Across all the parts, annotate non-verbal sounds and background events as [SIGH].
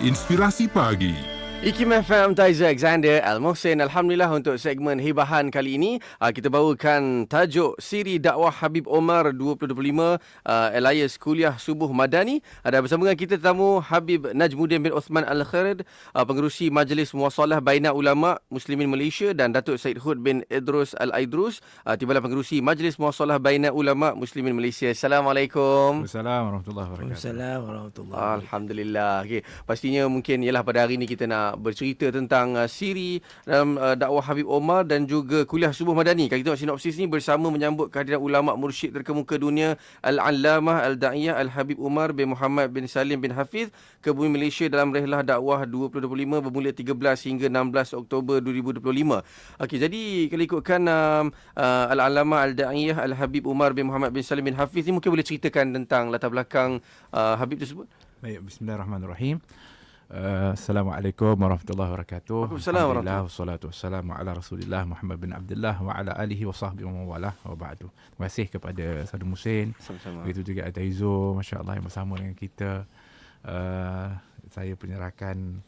Inspirasi Pagi. IKIM FM Taiza Alexander Al Mohsen Alhamdulillah untuk segmen hibahan kali ini uh, kita bawakan tajuk Siri Dakwah Habib Omar 2025 uh, Elias Kuliah Subuh Madani ada bersama dengan kita tetamu Habib Najmuddin bin Osman Al-Kharid uh, pengerusi Majlis Muasalah Baina Ulama Muslimin Malaysia dan Datuk Said Hud bin Idrus Al-Aidrus uh, tibalah pengerusi Majlis Muasalah Baina Ulama Muslimin Malaysia Assalamualaikum Assalamualaikum warahmatullahi wabarakatuh. Assalamualaikum warahmatullahi wabarakatuh. Alhamdulillah. Okey, pastinya mungkin ialah pada hari ini kita nak bercerita tentang uh, siri dalam uh, dakwah Habib Omar dan juga kuliah subuh madani. Kita tengok sinopsis ni bersama menyambut kehadiran ulama mursyid terkemuka dunia Al-Allamah Al-Da'iyah Al-Habib Umar bin Muhammad bin Salim bin Hafiz ke bumi Malaysia dalam rehlah dakwah 2025 bermula 13 hingga 16 Oktober 2025. Okey, jadi kalau ikutkan um, uh, Al-Allamah Al-Da'iyah Al-Habib Umar bin Muhammad bin Salim bin Hafiz ni mungkin boleh ceritakan tentang latar belakang uh, Habib tersebut? Baik, bismillahirrahmanirrahim. Uh, Assalamualaikum warahmatullahi wabarakatuh. Waalaikumsalam Alhamdulillah wassalatu wassalamu ala Rasulillah Muhammad bin Abdullah wa ala alihi wa sahbihi wa wa ba'du. Terima kasih kepada Sadun Musin. Sama-sama. Begitu juga ada Izo, masya-Allah yang bersama dengan kita. Uh, saya penyerahkan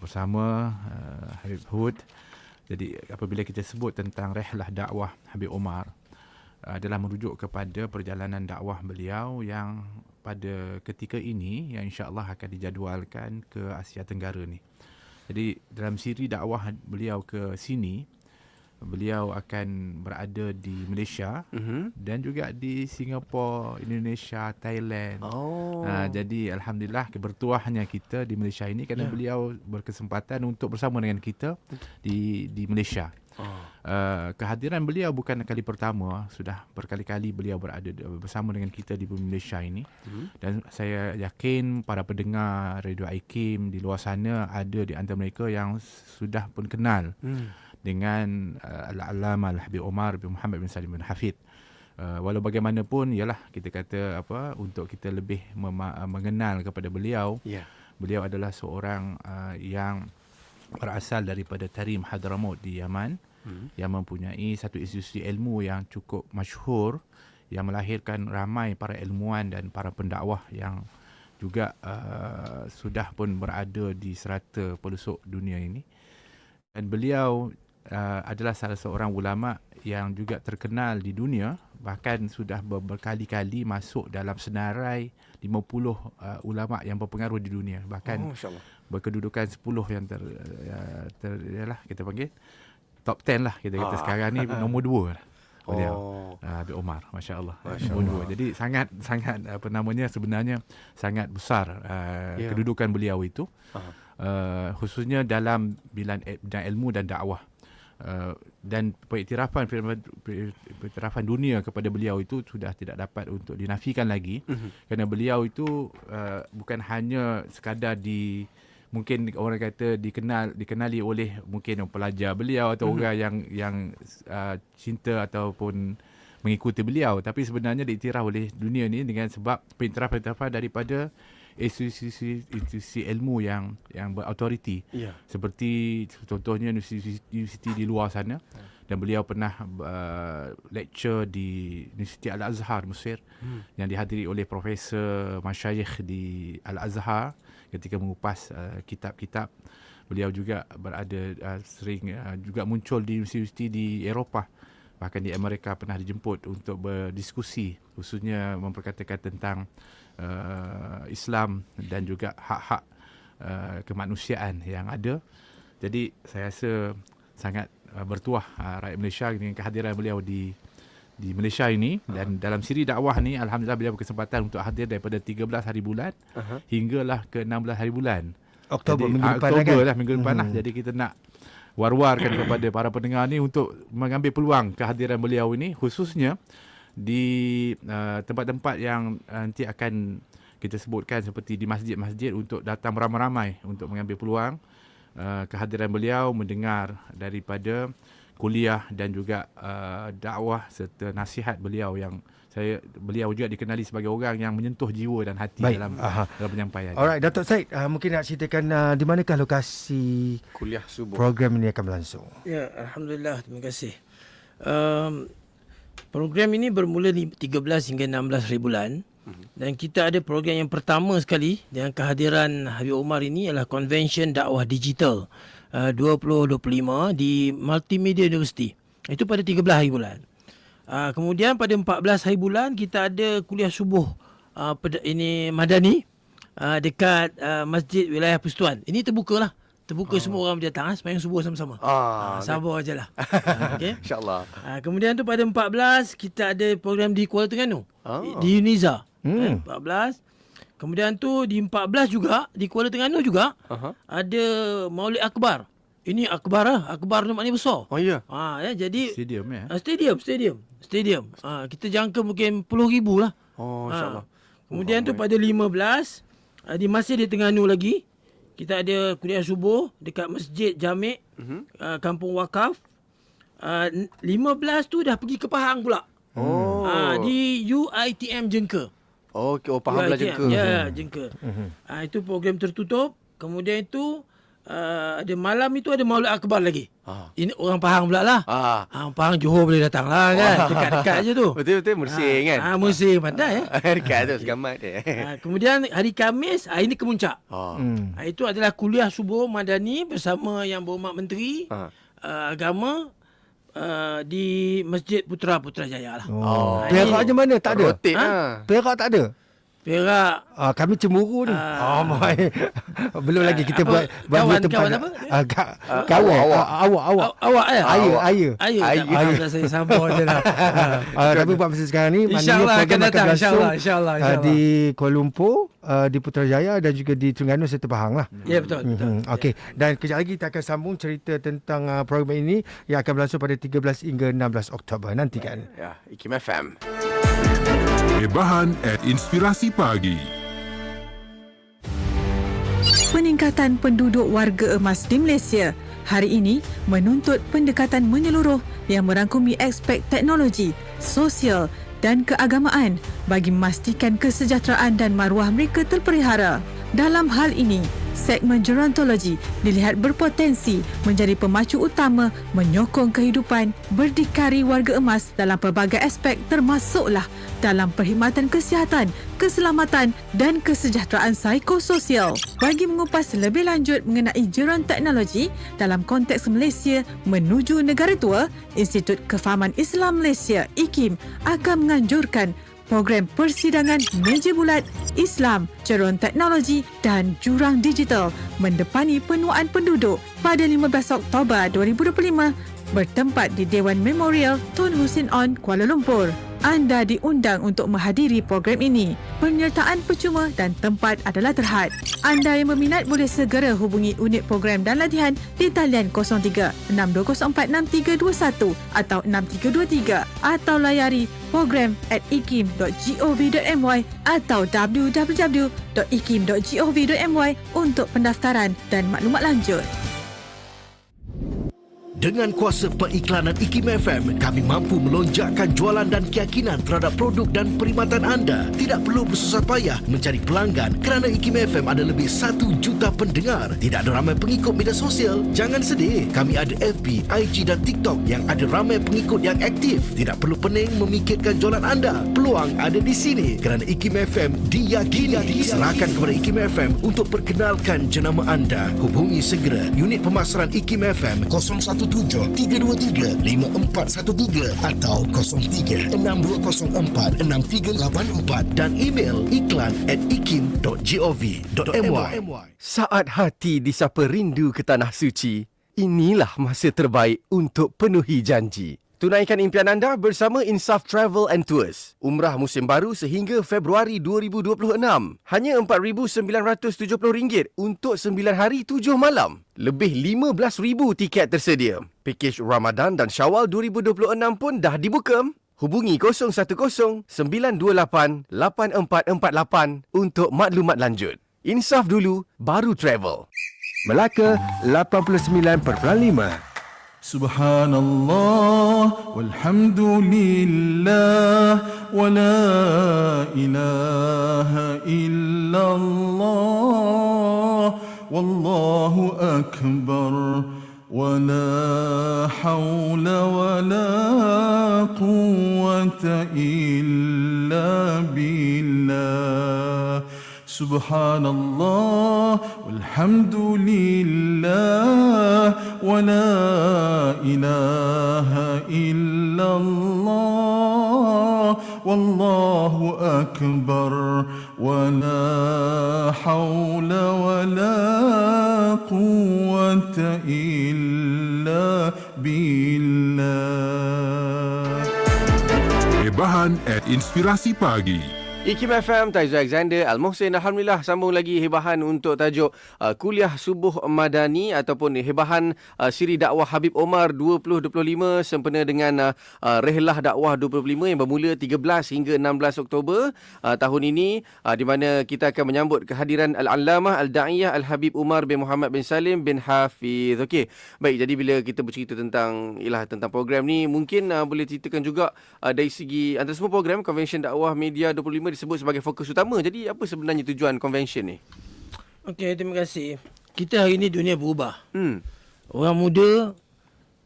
bersama uh, Habib Hud. Jadi apabila kita sebut tentang rehlah dakwah Habib Omar adalah merujuk kepada perjalanan dakwah beliau yang pada ketika ini yang insya-Allah akan dijadualkan ke Asia Tenggara ni. Jadi dalam siri dakwah beliau ke sini beliau akan berada di Malaysia Mhm. dan juga di Singapura, Indonesia, Thailand. Oh. Ha, jadi alhamdulillah kebertuahnya kita di Malaysia ini kerana Ya. beliau berkesempatan untuk bersama dengan kita di di Malaysia. Uh, kehadiran beliau bukan kali pertama, sudah berkali-kali beliau berada bersama dengan kita di bumi Malaysia ini. Mhm. Dan saya yakin para pendengar Radio Aikim di luar sana ada di antara mereka yang sudah pun kenal Hmm. dengan uh, Al-Allamah Al-Habib Omar bin Muhammad bin Salim bin Hafid. Uh, walau bagaimanapun ialah kita kata apa untuk kita lebih mema- mengenal kepada beliau Ya. beliau adalah seorang uh, yang berasal daripada Tarim Hadramaut di Yaman Hmm. yang mempunyai satu institusi ilmu yang cukup masyhur yang melahirkan ramai para ilmuwan dan para pendakwah yang juga uh, sudah pun berada di serata pelosok dunia ini. Dan beliau uh, adalah salah seorang ulama yang juga terkenal di dunia bahkan sudah ber- berkali-kali masuk dalam senarai 50 uh, ulama yang berpengaruh di dunia. Bahkan Oh, berkedudukan 10 yang ter, uh, ter yalah kita panggil top 10 lah kita kata Ah. sekarang ni [LAUGHS] nombor 2 lah beliau Oh. uh, Habib Omar masya-Allah Masya nombor dua. jadi sangat sangat apa namanya sebenarnya sangat besar uh, Ya. kedudukan beliau itu uh, khususnya dalam bidang, bidang ilmu dan dakwah uh, dan pengiktirafan pengiktirafan dunia kepada beliau itu sudah tidak dapat untuk dinafikan lagi Mhm. kerana beliau itu uh, bukan hanya sekadar di mungkin orang kata dikenal dikenali oleh mungkin pelajar beliau atau Mhm. orang yang yang uh, cinta ataupun mengikuti beliau tapi sebenarnya diiktiraf oleh dunia ni dengan sebab pengiktiraf-pengiktirafan daripada institusi institusi ilmu yang yang berautoriti Ya. seperti contohnya universiti, universiti di luar sana dan beliau pernah uh, lecture di Universiti Al-Azhar Mesir Hmm. yang dihadiri oleh profesor masyayikh di Al-Azhar ketika mengupas uh, kitab-kitab. Beliau juga berada uh, sering uh, juga muncul di universiti di Eropah. Bahkan di Amerika pernah dijemput untuk berdiskusi khususnya memperkatakan tentang uh, Islam dan juga hak-hak uh, kemanusiaan yang ada. Jadi saya rasa sangat uh, bertuah uh, rakyat Malaysia dengan kehadiran beliau di di Malaysia ini dan dalam siri dakwah ni alhamdulillah beliau berkesempatan untuk hadir daripada 13 hari bulan Aha. hinggalah ke 16 hari bulan. Oktober Jadi, minggu ah, depan lah Oktober kan? lah minggu depan lah. Mhm. Jadi kita nak war-warkan [COUGHS] kepada para pendengar ni untuk mengambil peluang kehadiran beliau ini khususnya di uh, tempat-tempat yang nanti akan kita sebutkan seperti di masjid-masjid untuk datang beramai-ramai untuk mengambil peluang uh, kehadiran beliau mendengar daripada kuliah dan juga uh, dakwah serta nasihat beliau yang saya beliau juga dikenali sebagai orang yang menyentuh jiwa dan hati Baik. dalam Aha. dalam penyampaian. Alright, Datuk Said, uh, mungkin nak ceritakan uh, di manakah lokasi Kuliah subuh. program ini akan berlangsung? Ya, Alhamdulillah. Terima kasih. Um, program ini bermula di 13 hingga 16 hari bulan Dan kita ada program yang pertama sekali dengan kehadiran Habib Omar ini ialah Convention Dakwah Digital uh, 2025 di Multimedia University. Itu pada 13 hari bulan. Uh, kemudian pada 14 hari bulan kita ada kuliah subuh uh, pada ini Madani uh, dekat uh, Masjid Wilayah Persatuan. Ini terbuka lah. Terbuka oh. semua orang boleh datang ha? sembahyang subuh sama-sama. Ah, Ah, sabar ajalah. [LAUGHS] Ah, Okey. InsyaAllah. Ah, kemudian tu pada 14 kita ada program di Kuala Terengganu. Ah. Di Uniza. Hmm. Eh, 14. Kemudian tu di 14 juga di Kuala Terengganu juga Aha. ada Maulid Akbar. Ini akbar lah. Akbar tu maknanya besar. Oh ya. Ha, ya, jadi Stadium ya. ah, stadium, stadium, stadium. Ha, kita jangka mungkin puluh ribu lah. Oh, Ha. insyaAllah. Kemudian tu pada 15 ah, di masih di Terengganu lagi kita ada kuliah subuh dekat Masjid Jamik Mhm. uh, Kampung Wakaf. Uh, 15 tu dah pergi ke Pahang pula. Oh. Ah, di UiTM Jengka. Oh, okay. oh faham lah jengka. Ya, Jengka. Ah, itu program tertutup. Kemudian itu uh, ada malam itu ada Maulid Akbar lagi. Ah. Ini orang Pahang pula lah. Ah. Ah, orang Pahang Johor boleh datang lah kan. Dekat-dekat je tu. [LAUGHS] Betul-betul mersing kan. Ah, musim pandai ya. [LAUGHS] Dekat tu segamat dia. Ah, kemudian hari Kamis, hari ini kemuncak. Oh. Hmm. Ah, itu adalah kuliah subuh madani bersama yang berhormat menteri Ah. uh, agama uh, di Masjid Putra Putrajaya lah. Oh. Ah, Perak je mana tak ada? Rotate Ha? lah. Perak tak ada? Perak Ah, kami cemburu ni. Ah. Oh, my. Belum lagi kita apa? buat buat Kawan- tempat. kawan apa? Ah, ka, kawan. awak. Ah, awak, awak. Aw- awak ya? Ayah, Awak. ayah. Ayah. Ayah. Dah saya sabar je lah. Ah, tapi buat masa sekarang ni InsyaAllah akan datang, insyaAllah, insyaAllah, ah, insyaAllah. di Kuala Lumpur, ah, di Putrajaya dan juga di Terengganu serta Pahang lah. ya betul. betul. Hmm, Okey. Dan kejap lagi kita akan sambung cerita tentang uh, program ini yang akan berlangsung pada 13 hingga 16 Oktober. Nantikan. Ya, IKIM FM. Hebahan at Inspirasi Pagi. Peningkatan penduduk warga emas di Malaysia hari ini menuntut pendekatan menyeluruh yang merangkumi aspek teknologi, sosial dan keagamaan bagi memastikan kesejahteraan dan maruah mereka terpelihara. Dalam hal ini, segmen gerontologi dilihat berpotensi menjadi pemacu utama menyokong kehidupan berdikari warga emas dalam pelbagai aspek termasuklah dalam perkhidmatan kesihatan, keselamatan dan kesejahteraan psikososial. Bagi mengupas lebih lanjut mengenai geron teknologi dalam konteks Malaysia menuju negara tua, Institut Kefahaman Islam Malaysia IKIM akan menganjurkan program persidangan meja bulat Islam, Ceron Teknologi dan Jurang Digital mendepani penuaan penduduk pada 15 Oktober 2025 bertempat di Dewan Memorial Tun Hussein On, Kuala Lumpur. Anda diundang untuk menghadiri program ini. Penyertaan percuma dan tempat adalah terhad. Anda yang berminat boleh segera hubungi unit program dan latihan di talian 03 6204 6321 atau 6323 atau layari program at ikim.gov.my atau www.ikim.gov.my untuk pendaftaran dan maklumat lanjut. Dengan kuasa periklanan IKIM FM, kami mampu melonjakkan jualan dan keyakinan terhadap produk dan perkhidmatan anda. Tidak perlu bersusah payah mencari pelanggan kerana IKIM FM ada lebih 1 juta pendengar. Tidak ada ramai pengikut media sosial. Jangan sedih, kami ada FB, IG dan TikTok yang ada ramai pengikut yang aktif. Tidak perlu pening memikirkan jualan anda. Peluang ada di sini kerana IKIM FM diyakini. Serahkan kepada IKIM FM untuk perkenalkan jenama anda. Hubungi segera unit pemasaran IKIM FM 017-323-5413 atau 03-6204-6384 dan email iklan at ikim.gov.my. Saat hati disapa rindu ke tanah suci, inilah masa terbaik untuk penuhi janji. Tunaikan impian anda bersama Insaf Travel and Tours. Umrah musim baru sehingga Februari 2026. Hanya RM4,970 untuk 9 hari 7 malam. Lebih 15,000 tiket tersedia. Pakej Ramadan dan Syawal 2026 pun dah dibuka. Hubungi 010-928-8448 untuk maklumat lanjut. Insaf dulu, baru travel. Melaka 89.5. سبحان الله والحمد لله ولا إله الا الله والله أكبر ولا حول ولا قوة إلا بالله سبحان الله والحمد لله ولا إله إلا الله والله أكبر ولا حول ولا قوة إلا بالله Hebahan at Inspirasi Pagi. IKIM FM, Taizu Alexander, Al-Mohsin. Alhamdulillah, sambung lagi hebahan untuk tajuk uh, Kuliah Subuh Madani ataupun hebahan uh, siri dakwah Habib Omar 2025 sempena dengan uh, uh, Rehlah Dakwah 25 yang bermula 13 hingga 16 Oktober uh, tahun ini uh, di mana kita akan menyambut kehadiran Al-Allamah Al-Da'iyah Al-Habib Umar bin Muhammad bin Salim bin Hafiz. Okey, baik jadi bila kita bercerita tentang ialah tentang program ni mungkin uh, boleh ceritakan juga uh, dari segi antara semua program Convention Dakwah Media 25 disebut sebagai fokus utama. Jadi apa sebenarnya tujuan convention ni? Okey, terima kasih. Kita hari ini dunia berubah. Hmm. Orang muda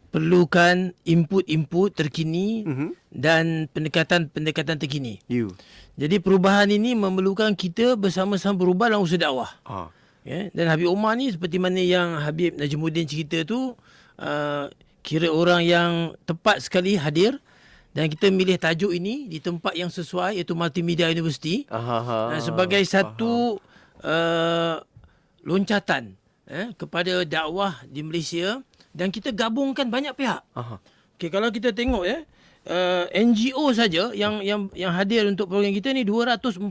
perlukan input-input terkini Mhm. dan pendekatan-pendekatan terkini. You. Jadi perubahan ini memerlukan kita bersama-sama berubah dalam usaha dakwah. Ah. Ya, dan Habib Umar ni seperti mana yang Habib Najmuddin cerita tu uh, kira orang yang tepat sekali hadir dan kita milih tajuk ini di tempat yang sesuai iaitu Multimedia University Aha. uh, sebagai satu uh, loncatan eh, kepada dakwah di Malaysia dan kita gabungkan banyak pihak. Aha. Okey kalau kita tengok ya uh, NGO saja yang yang yang hadir untuk program kita ni 244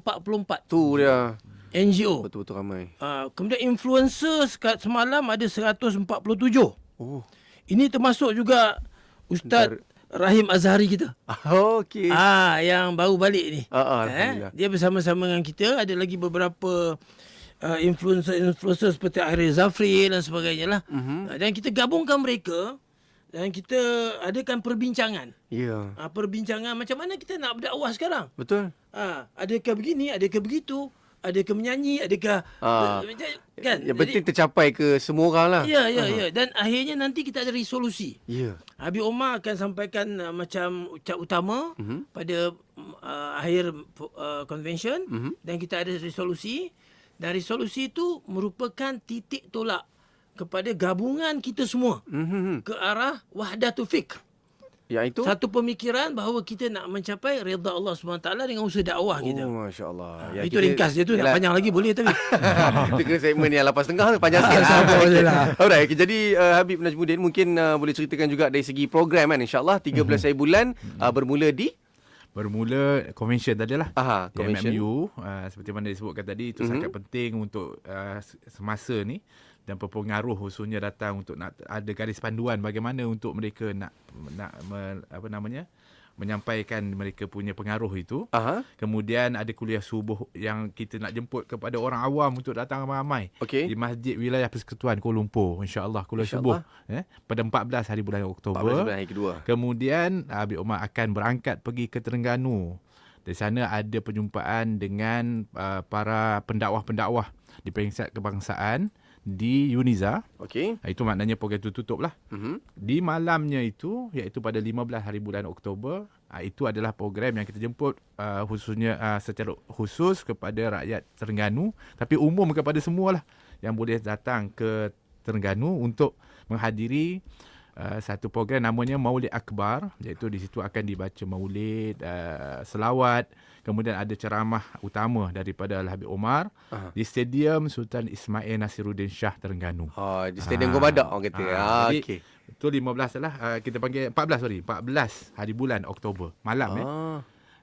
Tu dia. NGO. Betul-betul ramai. Uh, kemudian influencer sekat semalam ada 147. Oh. Ini termasuk juga Ustaz Rahim Azhari kita. [LAUGHS] Okey. Ah yang baru balik ni. Ah, ah, Alhamdulillah. dia bersama-sama dengan kita ada lagi beberapa uh, influencer-influencer seperti Akhir Zafri dan sebagainya lah. Mhm. Uh, dan kita gabungkan mereka dan kita adakan perbincangan. Ya. Uh, perbincangan macam mana kita nak berdakwah sekarang. Betul. Ah, adakah begini, adakah begitu, adakah menyanyi, adakah Ah. kan? Yang penting tercapai ke semua orang lah. Ya, ya, ya. Dan akhirnya nanti kita ada resolusi. Ya. Habib Omar akan sampaikan uh, macam ucap utama mm-hmm. pada uh, akhir uh, convention mm-hmm. dan kita ada resolusi dan resolusi itu merupakan titik tolak kepada gabungan kita semua Mhm. ke arah wahdatul fikr. Yang itu? Satu pemikiran bahawa kita nak mencapai redha Allah SWT dengan usaha dakwah kita. Oh, Masya Allah. Ah, itu ringkas dia tu nak panjang lagi boleh tapi. [LAUGHS] Itu kena segmen yang lepas tengah tu panjang [LAUGHS] sikit lah. [LAUGHS] Boleh lah. Alright, okay, jadi uh, Habib Najmuddin mungkin uh, boleh ceritakan juga dari segi program kan insyaAllah 13 Mhm. hari bulan uh, bermula di Bermula convention tadi lah. Aha, Di convention. MMU uh, seperti mana disebutkan tadi itu Mhm. sangat penting untuk uh, semasa ni dan berpengaruh khususnya datang untuk nak ada garis panduan bagaimana untuk mereka nak nak me, apa namanya menyampaikan mereka punya pengaruh itu. Aha. Kemudian ada kuliah subuh yang kita nak jemput kepada orang awam untuk datang ramai-ramai Okey. di Masjid Wilayah Persekutuan Kuala Lumpur insya-Allah kuliah InsyaAllah. subuh eh pada 14 hari bulan 14 Oktober. bulan hari kedua. Kemudian Habib Omar akan berangkat pergi ke Terengganu. Di sana ada perjumpaan dengan uh, para pendakwah-pendakwah di peringkat kebangsaan di Uniza. Okey. Itu maknanya program itu tutup lah. Mhm. Di malamnya itu, iaitu pada 15 hari bulan Oktober, uh, itu adalah program yang kita jemput uh, khususnya uh, secara khusus kepada rakyat Terengganu. Tapi umum kepada semualah yang boleh datang ke Terengganu untuk menghadiri uh, satu program namanya Maulid Akbar iaitu di situ akan dibaca maulid, uh, selawat, kemudian ada ceramah utama daripada Al-Habib Omar Aha. di Stadium Sultan Ismail Nasiruddin Shah Terengganu. Oh, di Stadium Ah. Gua Badak orang kata. Ah, jadi, okey. Betul 15 lah uh, kita panggil 14 sorry 14 hari bulan Oktober malam eh.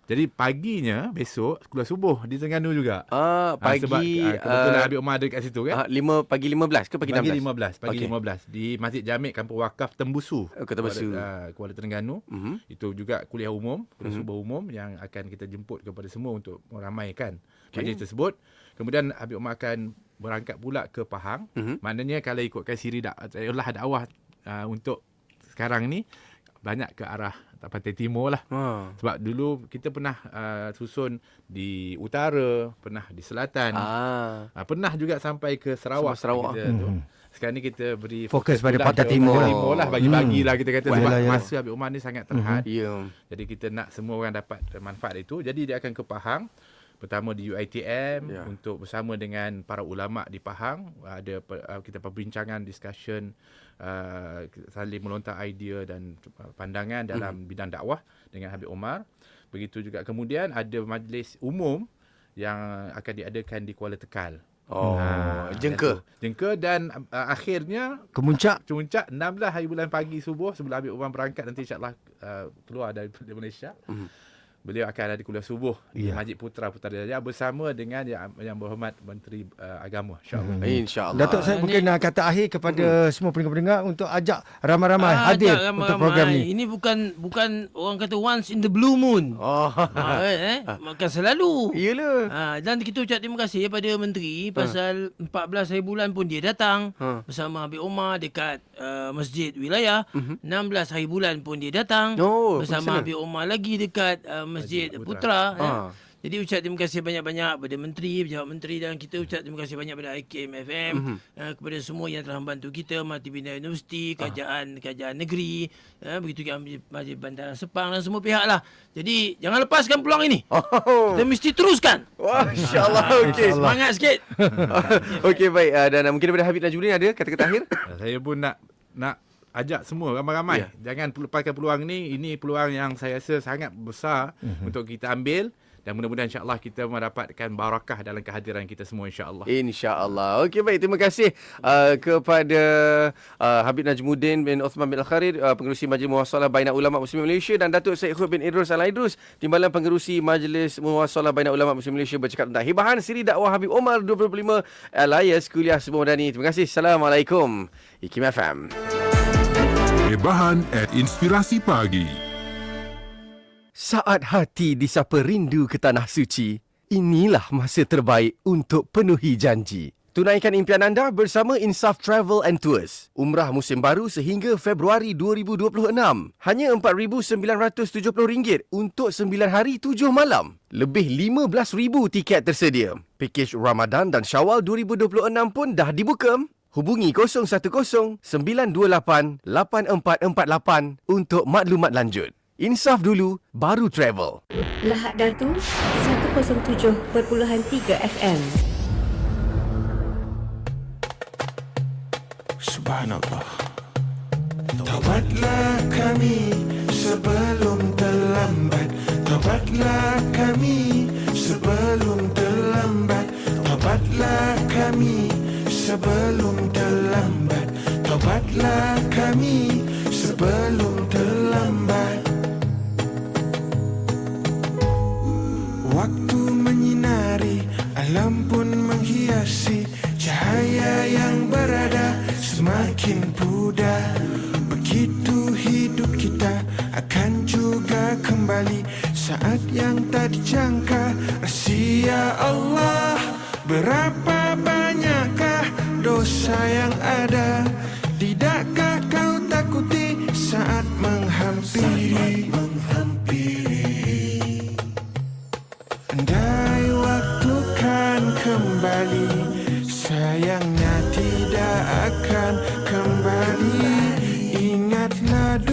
Jadi paginya besok keluar subuh di Terengganu juga. Ah, Ah, pagi sebab uh, kebetulan uh, Habib Umar ada kat situ kan. ah, lima pagi 15 ke pagi, pagi 16? 15, pagi Okey. 15 di Masjid Jamik Kampung Wakaf Tembusu. Oh, ke Tembusu. Kuala, uh, Kuala Terengganu. Mhm. Itu juga kuliah umum, kuliah Mhm. subuh umum yang akan kita jemput kepada semua untuk meramaikan Okey. majlis tersebut. Kemudian Habib Umar akan berangkat pula ke Pahang. Mhm. Maknanya kalau ikutkan siri dak lah dakwah uh, untuk sekarang ni banyak ke arah pantai timur lah. Ah. Sebab dulu kita pernah uh, susun di utara, pernah di selatan. Ah. Uh, pernah juga sampai ke Sarawak. Sarawak. Kita, tu. Sekarang ni kita beri Fokus pada pula Pantai Timur. Pantai Timur lah bagi-bagi lah kita kata Wah, sebab ya. masa Habib Umar ni sangat terhad. Ya. Jadi kita nak semua orang dapat manfaat itu. Jadi dia akan ke Pahang. Pertama di UiTM Ya. untuk bersama dengan para ulama di Pahang ada uh, kita perbincangan discussion uh, saling melontar idea dan uh, pandangan dalam bidang dakwah dengan Habib Omar begitu juga kemudian ada majlis umum yang akan diadakan di Kuala Tekal Oh, Ah, jengka. Jengka dan uh, akhirnya Kemuncak Puncak 16 hari bulan pagi subuh sebelum Habib Umar berangkat nanti insyaAllah uh, keluar dari, Malaysia. Mhm. Beliau akan ada kuliah subuh di Ya. Masjid Putra Putrajaya bersama dengan yang, yang berhormat Menteri uh, Agama insyaAllah. Hmm. InsyaAllah. Datuk saya mungkin uh, kata akhir kepada semua pendengar-pendengar untuk ajak ramai-ramai Ah, hadir ajak untuk ramai-ramai. program ni. Ini bukan bukan orang kata once in the blue moon. Oh. ha, eh, eh, [LAUGHS] makan selalu. Iyalah. Ha, dan kita ucap terima kasih kepada menteri pasal 14 hari bulan pun dia datang Ha. bersama Habib Omar dekat uh, masjid wilayah. 16 hari bulan pun dia datang Oh, bersama. Habib Omar lagi dekat uh, masjid Masjid Putra. Putra. eh. Ha. Jadi ucap terima kasih banyak-banyak kepada menteri, pejabat menteri dan kita ucap terima kasih banyak kepada IKM FM, Mhm. uh, kepada semua yang telah membantu kita, Multibina Ah. Universiti, kerajaan kerajaan negeri, uh, begitu juga Masjid, Bandar Sepang dan semua pihak lah. Jadi jangan lepaskan peluang ini. Oh. Kita mesti teruskan. Wah, insyaAllah. Okey. Semangat sikit. [LAUGHS] Okey, baik. Uh, dan uh, mungkin daripada Habib Najmuddin ada kata-kata akhir? [LAUGHS] Saya pun nak nak ajak semua ramai-ramai. Ya. Jangan lepaskan peluang ni. Ini peluang yang saya rasa sangat besar Mhm. untuk kita ambil dan mudah-mudahan insyaAllah kita mendapatkan barakah dalam kehadiran kita semua insyaAllah. InsyaAllah. Okey, baik. Terima kasih uh, kepada uh, Habib Najmuddin bin Osman bin Al-Kharid, uh, pengerusi Majlis Muwasalah Baina Ulama Muslim Malaysia dan Datuk Syed Khud bin Idrus Al-Idrus, Timbalan Pengerusi Majlis Muwasalah Baina Ulama Muslim Malaysia bercakap tentang hibahan siri dakwah Habib Omar 2025 Alias Kuliah Semua Madani. Terima kasih. Assalamualaikum. Ikim FM. Hebahan at Inspirasi Pagi. Saat hati disapa rindu ke tanah suci, inilah masa terbaik untuk penuhi janji. Tunaikan impian anda bersama Insaf Travel and Tours. Umrah musim baru sehingga Februari 2026. Hanya RM4,970 untuk 9 hari 7 malam. Lebih 15,000 tiket tersedia. Pakej Ramadan dan Syawal 2026 pun dah dibuka. Hubungi 010 928 8448 untuk maklumat lanjut. Insaf dulu, baru travel. Lahad Datu 107.3 FM. Subhanallah Taubatlah kami sebelum terlambat Taubatlah kami sebelum terlambat Taubatlah kami sebelum terlambat Taubatlah kami. Sebelum terlambat. Waktu menyinari, alam pun menghiasi. Cahaya yang berada semakin pudar. Begitu hidup kita akan juga kembali. Saat yang tak dijangka Rahsia Allah. Berapa banyakkah dosa yang ada